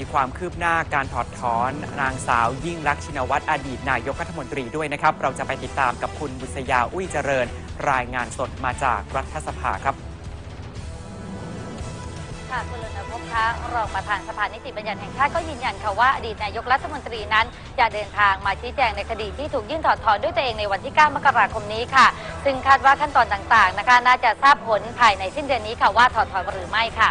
มีความคืบหน้าการถอดถอนนางสาวยิ่งรักชินวัตรอดีตนายกรัฐมนตรีด้วยนะครับ เราจะไปติดตามกับคุณบุษยาอุ้ยเจริญ รายงานสดมาจากรัฐสภาครับค่ะคุณรณพงษ์คะรองประธานสภานิติบัญญัติแห่งชาติก็ยืนยันค่ะว่าอดีตนายกรัฐมนตรีนั้นจะเดินทางมาชี้แจงในคดีที่ถูกยื่นถอดถอนด้วยตัวเองในวันที่ 9 มกราคมนี้ค่ะ ซึ่งคาดว่าขั้นตอนต่างๆนะคะน่าจะทราบผลภายในสิ้นเดือนนี้ค่ะว่าถอดถอนหรือไม่ค่ะ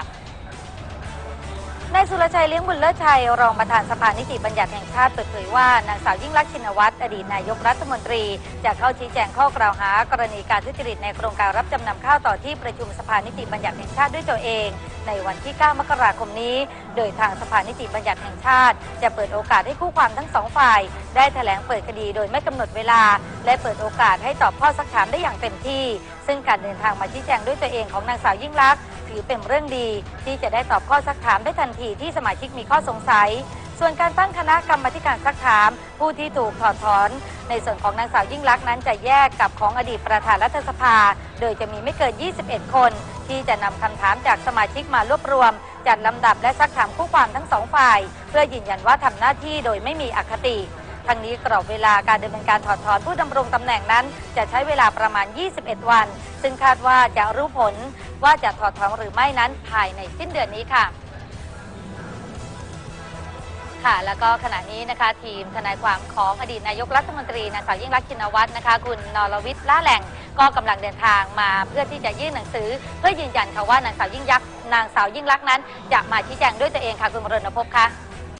นายสุรชัยเลี้ยงบุญเลิศชัย รองประธานสภานิติบัญญัติแห่งชาติเปิดเผยว่านางสาวยิ่งรักษณ์ชินวัตรอดีตนายกรัฐมนตรี จะเข้าชี้แจงข้อกล่าวหา กรณีการทุจริตในโครงการรับจำนำข้าวต่อที่ประชุมสภานิติบัญญัติแห่งชาติด้วยตัวเอง ในวันที่ 9 มกราคมนี้ โดยทางสภานิติบัญญัติแห่งชาติ จะเปิดโอกาสให้คู่ความทั้งสองฝ่าย ได้แถลงเปิดคดีโดยไม่กำหนดเวลา และเปิดโอกาสให้ตอบข้อสักถามได้อย่างเต็มที่ ซึ่งการเดินทางมาชี้แจงด้วยตัวเองของนางสาวยิ่งลักษณ์ ถือเป็นเรื่องดี ที่จะได้ตอบข้อสักถามได้ทันทีที่สมาชิกมีข้อสงสัย ส่วนการตั้งคณะกรรมธิการซักถาม ผู้ที่ถูกถอดถอน ในส่วนของนางสาวยิ่งลักษณ์นั้นจะแยกกับของอดีตประธานรัฐสภา โดยจะมีไม่เกิน 21 คน ที่จะนำคำถามจากสมาชิกมารวบรวม จัดลำดับและซักถามคู่ความทั้งสองฝ่าย เพื่อยืนยันว่าทำหน้าที่โดยไม่มีอคติทั้งนี้กรอบเวลาการดำเนินการถอดถอนผู้ดำรงตำแหน่งนั้น จะใช้เวลาประมาณ 21 วัน ซึ่งคาดว่าจะรู้ผล ว่าจะถอดถอนหรือไม่นั้นภายในสิ้นเดือนนี้ค่ะ ค่ะ แล้วก็ขณะนี้นะคะ ทีมทนายความของอดีตนายกรัฐมนตรีนางสาวยิ่งรักชินวัตรนะคะ คุณนรวิทย์ล่าแหล่งก็กำลังเดินทางมาเพื่อที่จะยื่นหนังสือ เพื่อยืนยันค่ะว่านางสาวยิ่งยักษ์นางสาวยิ่งรักนั้นจะมาชี้แจงด้วยตัวเองค่ะคุณรณพบค่ะ